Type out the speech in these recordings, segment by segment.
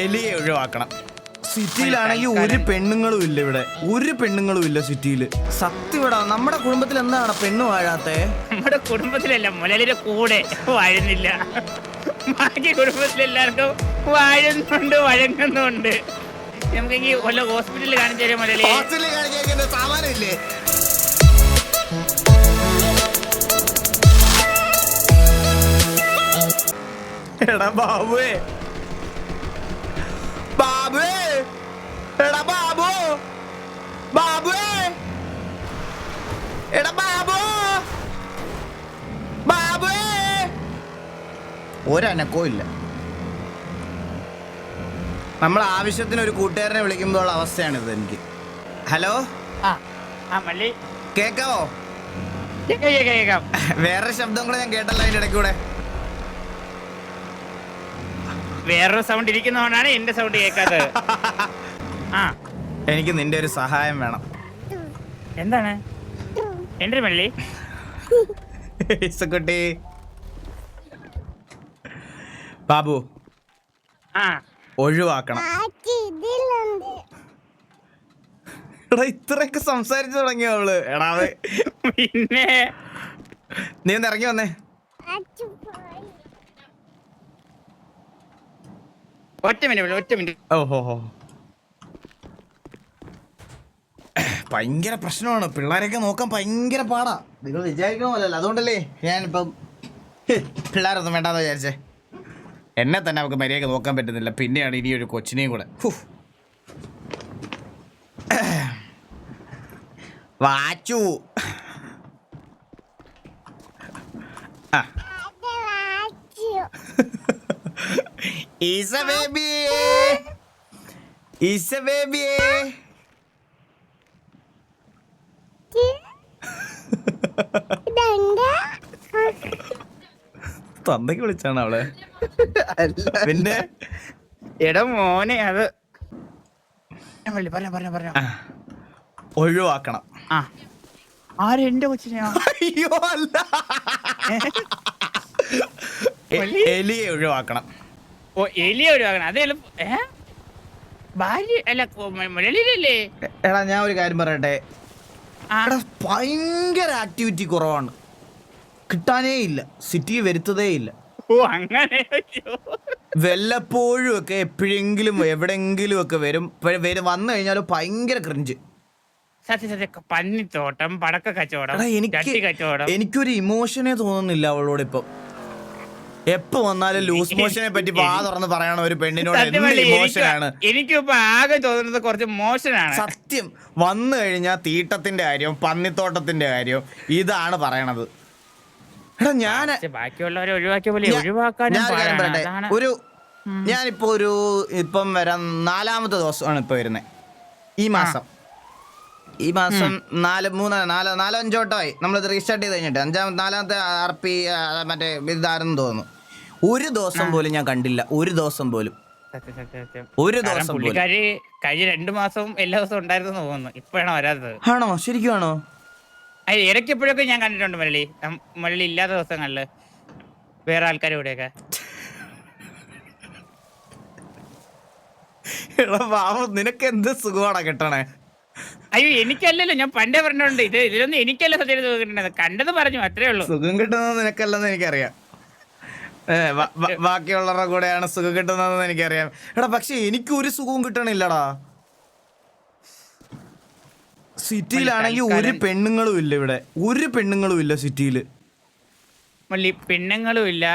എലിയെ ഒഴിവാക്കണം. സിറ്റിയിലാണെങ്കിൽ ഒരു പെണ്ണുങ്ങളും ഇല്ല ഇവിടെ. ഒരു പെണ്ണുങ്ങളും ഇല്ല സിറ്റിയിൽ. സത്യം ഇവിടെ നമ്മുടെ കുടുംബത്തിൽ എന്താണ് പെണ്ണ് വാഴാത്തെ? നമ്മുടെ കുടുംബത്തിലല്ല മുലലിന്റെ കൂടെ വാഴുന്നില്ല. ബാക്കി കുടുംബത്തിലെല്ലാവർക്കും വാഴുന്നുണ്ട് വഴങ്ങുന്നുണ്ട്. നമുക്കെങ്കിൽ വല്ല ഹോസ്പിറ്റലിൽ കാണിച്ചു തരാം മുലലി? കാണിക്കാൻ സാമാനമില്ലേ എടാ ബാബുവേ എടാ ബാബു. ബാബുവേ എടാ ബാബു. ബാബുവേ ഒരനക്കോ ഇല്ല. നമ്മൾ ആവശ്യത്തിന് ഒരു കൂട്ടുകാരനെ വിളിക്കുമ്പോൾ അവസ്ഥയാണിത് എനിക്ക്. ഹലോ? ആ ആ മല്ലി കേക്കാവോ? കേക്കാം കേക്കാം കേക്കാം വേറെ ശബ്ദം കൂടെ ഞാൻ കേട്ടല്ലോ അതിന്റെ ഇടയ്ക്ക് കൂടെ വേറൊരു സൗണ്ട് ഇരിക്കുന്നതുകൊണ്ടാണ് എന്റെ സൗണ്ട് കേൾക്കാത്തത്. ആ. എനിക്ക് നിന്റെ ഒരു സഹായം വേണം. എന്താണ്? എന്റെ മല്ലി ഇസക്കുട്ടി ബാബു ആ. ഒഴിവാക്കണം. എടാ ഇത്രയൊക്കെ സംസാരിച്ചു തുടങ്ങിയ അവൾ? എടാ അവൾ പിന്നെ? നീ ഒന്ന് ഇറങ്ങി വന്നേ? ഒറ്റ മിനിറ്റ് ഒറ്റ മിനിറ്റ്. ഓഹോ ഭയങ്കര പ്രശ്നമാണ്. പിള്ളേരെയൊക്കെ നോക്കാൻ ഭയങ്കര പാടാ. നിങ്ങൾ വിചാരിക്കണ പോലല്ല അതുകൊണ്ടല്ലേ ഞാനിപ്പം പിള്ളേരൊന്നും വേണ്ടാന്ന് വിചാരിച്ചേ. എന്നെ തന്നെ നമുക്ക് മര്യാദ നോക്കാൻ പറ്റുന്നില്ല. പിന്നെയാണ് ഇനി ഒരു കൊച്ചിനെയും കൂടെ. വാച്ചു. ആ. ഈസ ബേബിയേ. ഈസ ബേബി തന്തയ്ക്ക് വിളിച്ചാണ് അവളെ? പിന്നെ? എടാ മോനെ അത് ഞാൻ പറഞ്ഞ പറഞ്ഞ പറഞ്ഞോ. ഒഴിവാക്കണം. ആ. ആര് എന്റെ കൊച്ചിനെയാ? അയ്യോ അല്ല. എലിയെ ഒഴിവാക്കണം. ഓ എലിയെ ഒഴിവാക്കണം. അതെ ഭാര്യ അല്ല മുരളിയിലല്ലേ? എടാ ഞാൻ ഒരു കാര്യം പറയട്ടെ? എടാ ഭയങ്കര ആക്ടിവിറ്റി കുറവാണ്. കിട്ടാനേ ഇല്ല. സിറ്റി വരുത്തതേ ഇല്ല. ഓ അങ്ങനെ. വല്ലപ്പോഴും ഒക്കെ എപ്പോഴെങ്കിലും എവിടെങ്കിലും ഒക്കെ വരും. വരും വന്നു കഴിഞ്ഞാൽ ഭയങ്കര ക്രിഞ്ച് സത്യം സത്യം. പന്നിത്തോട്ടം പടക്ക കച്ചവടം എനിക്ക് എനിക്കൊരു ഇമോഷനെ തോന്നുന്നില്ല അവളോട് ഇപ്പം. എപ്പോ വന്നാലും ലൂസ് മോഷനെ പറ്റി വാ തുറന്ന് പറയണ ഒരു പെണ്ണിനോട് എന്ത് ഇമോഷനാണ് എനിക്ക് എനിക്കിപ്പോ ആകെ തോന്നുന്നത് കുറച്ച് മോശനാണ്. സത്യം. വന്നു കഴിഞ്ഞാൽ തീട്ടത്തിന്റെ കാര്യം പന്നിത്തോട്ടത്തിന്റെ കാര്യം ഇതാണ് പറയണത്. എടാ ഞാൻ ബാക്കിയുള്ളവരെ ഒഴിവാക്കിയ പോലെ ഒരു ഞാനിപ്പോ ഒരു ഇപ്പം വരാൻ നാലാമത്തെ ദിവസമാണ് ഇപ്പൊ വരുന്നത് ഈ മാസം. ഈ മാസം നാല് മൂന്ന് നാല് നാലോ അഞ്ചോ വട്ടമായി നമ്മളിത് റീസ്റ്റാർട്ട് ചെയ്ത് കഴിഞ്ഞിട്ട്. അഞ്ചാമത്തെ നാലാമത്തെ ആർ പി മറ്റേ ഇതാരെന്ന് തോന്നുന്നു. ഒരു ദിവസം പോലും ഞാൻ കണ്ടില്ല. ഒരു ദിവസം പോലും. ഒരു ദിവസം പുള്ളിക്കാരി കഴിഞ്ഞ രണ്ടു മാസവും എല്ലാ ദിവസവും ഉണ്ടായിരുന്നു തോന്നുന്നു. ഇപ്പോഴാണ് വരാത്തത്? ആണോ? ശരിക്കും ആണോ? ഇടയ്ക്ക് എപ്പോഴൊക്കെ ഞാൻ കണ്ടിട്ടുണ്ട് മല്ലി മല്ലി ഇല്ലാത്ത ദിവസങ്ങളിൽ. വേറെ ആൾക്കാർ ഇവിടെയൊക്കെ. നിനക്ക് എന്ത് സുഖമാണ് കിട്ടണേ? അയ്യോ എനിക്കല്ലല്ലോ. ഞാൻ പണ്ടേ പറഞ്ഞിട്ടുണ്ട്. ഇത് ഇതിലൊന്നും എനിക്കല്ല സത്യം കണ്ടത് പറഞ്ഞു അത്രേ ഉള്ളൂ. സുഖം കിട്ടുന്നത് നിനക്കല്ലെന്ന് എനിക്കറിയാം. ബാക്കിയുള്ളവരുടെ കൂടെയാണ് സുഖം കിട്ടുന്നതെന്ന് എനിക്കറിയാം. എടാ പക്ഷെ എനിക്ക് ഒരു സുഖവും കിട്ടണില്ലടാ. സിറ്റിയിലാണെങ്കിൽ ഒരു പെണ്ണുങ്ങളും ഇല്ല ഇവിടെ. ഒരു പെണ്ണുങ്ങളും ഇല്ല സിറ്റിയിൽ മല്ലി പെണ്ണുങ്ങളും ഇല്ല.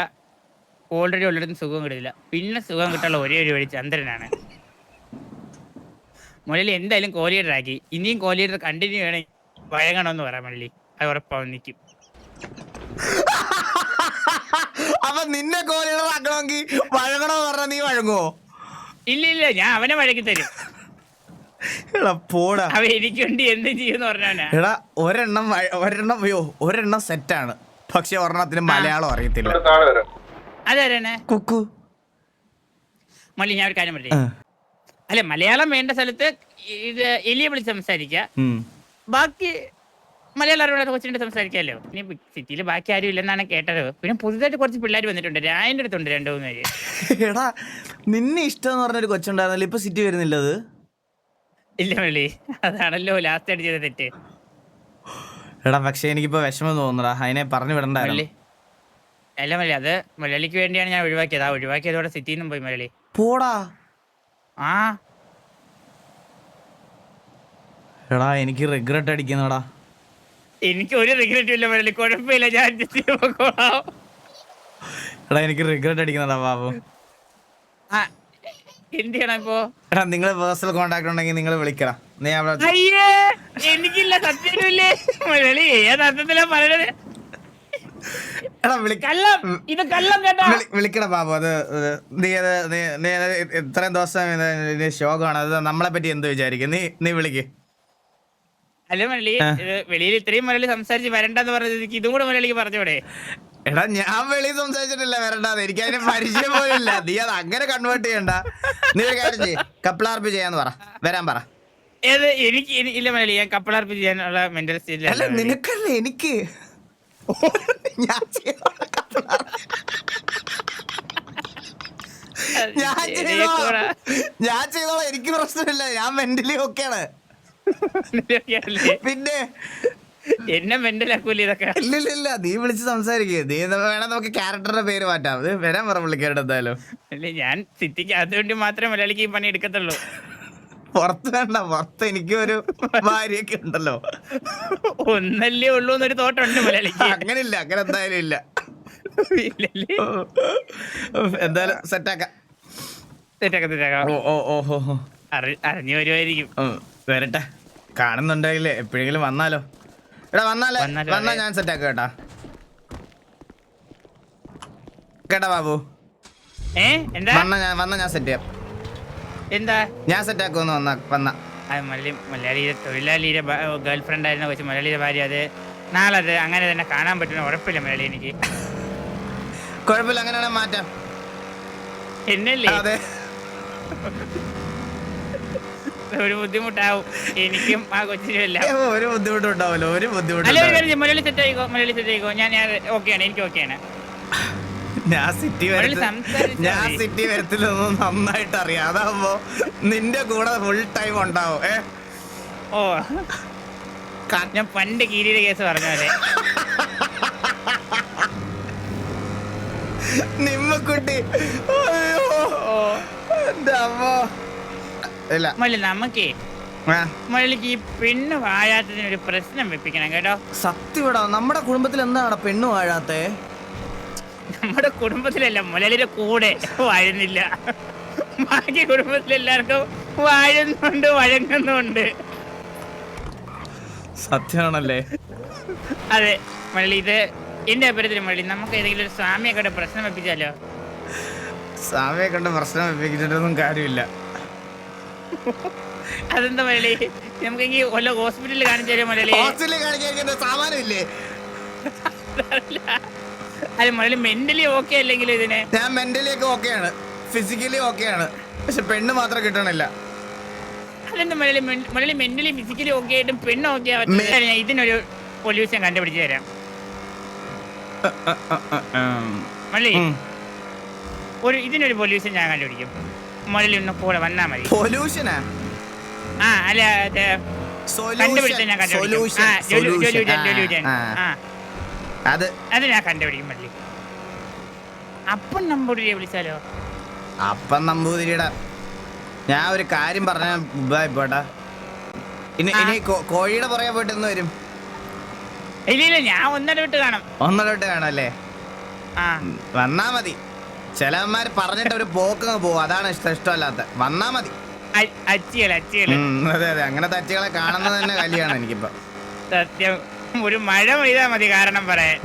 ഓൾറെഡി ഉള്ളിടത്തും സുഖം കിട്ടില്ല പിന്നെ സുഖം കിട്ടാനുള്ള ഒരേ ഒരു വഴി ചന്ദ്രനാണ്. മുരളി എന്തായാലും കോലിയേറ്റർ ആക്കി. ഇനിയും കോലിയേറ്റർ കണ്ടിന്യൂ വേണമെങ്കിൽ വഴങ്ങണമെന്ന് പറയാം മല്ലി. അത് ഉറപ്പാവും നിൽക്കും നിന്നെ കോലിടറാക്കണമെങ്കിൽ വഴങ്ങണമെന്ന് പറഞ്ഞാൽ നീ വഴങ്ങുവോ? ഇല്ല ഇല്ല ഞാൻ അവനെ വഴക്കി തരും. എടാ പോടാ. അവൻ എനിക്ക് വേണ്ടി എന്തും ചെയ്യുമെന്ന് പറഞ്ഞവനാ. എടാ ഒരെണ്ണം വഴ- ഒരെണ്ണം അയ്യോ ഒരെണ്ണം സെറ്റാണ്. പക്ഷെ ഒരെണ്ണത്തിന് മലയാളം അറിയത്തില്ല. അതാരാണ് കുക്കു. മള്ളി ഞാൻ ഒരു കാര്യം പറയേ ആ, അല്ല മലയാളം വേണ്ട സ്ഥലത്ത് ഇത് എലിയെ വിളിച്ച് സംസാരിക്കുക ഉം. ബാക്കി മലയാളം കൊച്ചിനോട് സംസാരിക്കാമല്ലോ ഇനി സിറ്റിയിൽ ബാക്കി ആരും ഇല്ലെന്നാണ് കേട്ടത്. പിന്നെ പുതുതായിട്ട് കുറച്ച് പിള്ളേർ വന്നിട്ടുണ്ട്. രായന്റെ അടുത്തുണ്ട് രണ്ടു മൂന്ന് പേര്. എടാ നിന്നെ ഇഷ്ടം എന്ന് പറഞ്ഞൊരു കൊച്ചുണ്ടായിരുന്നല്ലോ. ഇപ്പൊ സിറ്റി വരുന്നില്ല അത്? ഇല്ല വെള്ളി അതാണല്ലോ ലാസ്റ്റ് ആയിട്ട് ചെയ്ത തെറ്റ്. എടാ പക്ഷെ എനിക്കിപ്പോ വിഷമം തോന്നുന്നടാ. അതിനെ പറഞ്ഞു വിടണ്ടായിരുന്നു. അല്ല മലയാളി അത് മലയാളിക്ക് വേണ്ടിയാണ് ഞാൻ ഒഴിവാക്കിയത്. ആ ഒഴിവാക്കിയതോടെ സിറ്റിയിൽ നിന്നും പോയി മലയാളി. പോടാ. ആ. എടാ എനിക്ക് റിഗ്രറ്റ് അടിക്കുന്നടാ എനിക്ക് ഒരു റിഗ്രറ്റും ഇല്ല മലയാളി കുഴപ്പമില്ല ഞാൻ adjust ചെയ്ത് പൊക്കോളാം. എടാ എനിക്ക് റിഗ്രറ്റ് അടിക്കുന്നടാ ബാബു? ആ എന്ത് ചെയ്യണം ഇപ്പോ? എടാ നിങ്ങൾ പേഴ്സണൽ കോണ്ടാക്ട് ഉണ്ടെങ്കിൽ നിങ്ങൾ വിളിക്കണം. നീ അവിടെ അയ്യേ എനിക്കില്ല സത്യമില്ലേ മലയാളി ഏത് അർത്ഥത്തിലാ പറയണത്? എടാ കള്ളം ഇത് കള്ളം കേട്ടോ. വിളി- വിളിക്കടാ ബാബു അത് ഇത് നീ അത് നീ നീ അത് ഇത്രയും ദിവസം ഇത് ഇത് ശോകമാണ്. അത് നമ്മളെ പറ്റി എന്ത് വിചാരിക്കും? നീ നീ വിളിക്ക്. അല്ല മലയാളി വെളിയിൽ ഇത്രയും മലയാളി സംസാരിച്ച് വരണ്ടെന്ന് പറഞ്ഞത് എനിക്ക് ഇതും കൂടെ മലയാളിക്ക് പറഞ്ഞൂടെ? എടാ ഞാൻ വെളി സംസാരിച്ചിട്ടില്ല വരണ്ടാന്ന്. എനിക്ക് അതിന് പരിചയം പോലില്ല ഇല്ല നീ അത് അങ്ങനെ കൺവേർട്ട് ചെയ്യണ്ട. നീ ഒരു കാര്യം ചെയ്യ്. കപ്പിളാർപ്പ് ചെയ്യാന്ന് പറ. വരാൻ പറ. ഏത് എനിക്ക് ഇല്ല മലയാളി ഞാൻ കപ്പിളാർപ്പ് ചെയ്യാനുള്ള മെന്റൽ അല്ല സ്റ്റേജിലല്ല നിനക്കല്ല എനിക്ക്? ഞാൻ ഞാൻ ചെയ്തോളാം. എനിക്ക് പ്രശ്നമില്ല. ഞാൻ മെന്റലി ഓക്കെയാണ് പിന്നെ? എന്നെ മെന്റലാക്കൂല ഇതൊക്കെ? ഇല്ല ഇല്ല ഇല്ല നീ വിളിച്ച് സംസാരിക്കുക നീ വേണം നമുക്ക് ക്യാരക്ടറിന്റെ പേര് മാറ്റാം. അത് വരാൻ പറ പുള്ളിക്കാരുടെ എന്തായാലും. അല്ലേ ഞാൻ സിറ്റിക്ക് അതുവേണ്ടി മാത്രമേ മലയാളിക്ക് ഈ പണി എടുക്കത്തുള്ളൂ. പുറത്ത് വേണ്ട പുറത്ത് എനിക്കും ഒരു ഭാര്യയൊക്കെ ഉണ്ടല്ലോ. ഒന്നല്ലേ ഉള്ളൂ എന്നൊരു തോട്ടുണ്ട് മലയാളിക്ക്. അങ്ങനെ ഇല്ല. അങ്ങനെ എന്തായാലും ഇല്ല ഇല്ലല്ലേ എന്തായാലും സെറ്റാക്കാം സെറ്റാക്കാം സെറ്റാക്കാം ഓ ഓ ഓ ഓ ഓ. അറി- അറിഞ്ഞു വരുമായിരിക്കും. വരട്ടെ. കാണുന്നുണ്ടെങ്കിലേ എപ്പോഴെങ്കിലും വന്നാലോ? എടാ വന്നാലേ. വന്നാ ഞാൻ സെറ്റ് ആക്കാം കേട്ടാ. കേട്ടാ ബാബു? വന്ന ഞാൻ വന്ന ഞാൻ സെറ്റ് ചെയ്യാം. എന്താ? ഞാൻ വന്ന വന്ന. മലയാളി മലയാളിയുടെ തൊഴിലാളിയുടെ ഗേൾ ഫ്രണ്ട് ആയിരുന്ന കൊച്ചു മലയാളിയുടെ ഭാര്യ അത് നാളെ അത് അങ്ങനെ തന്നെ കാണാൻ പറ്റുന്ന ഉറപ്പില്ല മലയാളി എനിക്ക്. കുഴപ്പമില്ല അങ്ങനെയാണെങ്കിൽ മാറ്റാം. എന്നല്ലേ? അതെ. ഒരു ബുദ്ധിമുട്ടാവും. എനിക്കും ആ കൊച്ചിനും എല്ലാം. ഒരു ബുദ്ധിമുട്ടും ഉണ്ടാവില്ല. ഒരു അല്ല ഒരു ബുദ്ധിമുട്ടും കാര്യം ചെയ്യ്, മലയാളി സെറ്റ് ആയിക്കോ മലയാളി സെറ്റ് ആയിക്കോ. ഞാൻ ഞാൻ ഓക്കെയാണ് എനിക്ക് ഓക്കെയാണ്. ഞാൻ സിറ്റി അവൾ സംസാരിച്ചാ ഞാൻ മതി. സിറ്റി വരത്തില്ലെന്ന് നന്നായിട്ട് അറിയാം. അതാവുമ്പോ നിന്റെ കൂടെ ഫുൾ ടൈം ഉണ്ടാവും. ഏ? ഓ. ക- ഞാൻ പണ്ട് കീരിയുടെ കേസ് പറഞ്ഞ പോലെ നിമ്മക്കുട്ടി. അയ്യോ. ഓ. എന്റെ അമ്മോ. ഇല്ല. നമുക്കേ ഈ പെണ്ണ് വാഴാത്തതിന് ഒരു പ്രശ്നം വെപ്പിക്കണം കേട്ടോ. സത്യമാടാ നമ്മുടെ കുടുംബത്തിൽ എന്താണ് പെണ്ണ് വാഴാത്തെ? നമ്മുടെ കുടുംബത്തിലല്ല മുലലിന്റെ കൂടെ വാഴുന്നില്ല. ബാക്കി കുടുംബത്തിലെല്ലാവർക്കും വാഴുന്നുണ്ട് വഴങ്ങുന്നുണ്ട്. സത്യമാണല്ലേ? അതെ മള്ളി ഇത് എന്റെ അഭിപ്രായത്തിൽ മള്ളി നമുക്ക് ഏതെങ്കിലും ഒരു സ്വാമിയെ കണ്ട് പ്രശ്നം വെപ്പിച്ചാലോ? സ്വാമിയെ കണ്ട് പ്രശ്നം വെപ്പിച്ചിട്ടൊന്നും കാര്യമില്ല. അതെന്താ മലയാളി? നമുക്കെങ്കിൽ വല്ല ഹോസ്പിറ്റലിൽ കാണിച്ചു തരാം മലയാളി? ഹോസ്പിറ്റലിൽ കാണിക്കാൻ സാമാനമില്ലേ? അല്ല മലയാളി മെന്റലി ഓക്കെ അല്ലെങ്കിൽ ഇതിനെ? ഞാൻ മെന്റലി ഒക്കെ ആണ്. ഫിസിക്കലി ഓക്കെയാണ് പക്ഷെ പെണ്ണ് മാത്രം കിട്ടണില്ല. അതെന്താ Malayali? Malayali mentally physically okay ആയിട്ടും പെണ്ണ് ഓക്കെ ഞാൻ ഇതിനൊരു പൊല്യൂഷൻ കണ്ടുപിടിച്ച് തരാം. മലയാളി ഒരു ഇതിനൊരു പൊല്യൂഷൻ ഞാൻ കണ്ടുപിടിക്കും. മലയാളി ഒന്ന് കൂടെ വന്നാ മതി. പൊല്യൂഷനാ ആ? അല്ല കണ്ടുപിടിച്ച ഞാൻ കണ്ടുപിടിക്കും. അത് അത് ഞാൻ കണ്ടുപിടിക്കും മള്ളി അപ്പം നമ്പൂതിരിയെ വിളിച്ചാലോ? അപ്പം നമ്പൂതിരിയുടെ ഞാൻ ഒരു കാര്യം പറഞ്ഞ പോട്ടാ. ഇനി. ഇനി കോഴിയുടെ പുറകെ പോയിട്ട് എന്ന് വരും. ഇല്ല ഇല്ല ഞാൻ ഒന്നര വിട്ട് കാണാം. ഒന്നിടവിട്ട് കാണാം അല്ലേ? വന്നാ മതി. ചിലവന്മാര് പറഞ്ഞിട്ട് ഒരു പോക്കങ്ങ് പോവും അതാണ് ഇഷ്ടം ഇഷ്ടമല്ലാത്ത. വന്നാ മതി. അതെ അതെ. അങ്ങനെ അച്ചികളെ കാണുന്നത് തന്നെ കല്യാണം എനിക്കിപ്പോ. സത്യം. ഒരു മഴ പെയ്താ മതി കാരണം പറയാൻ.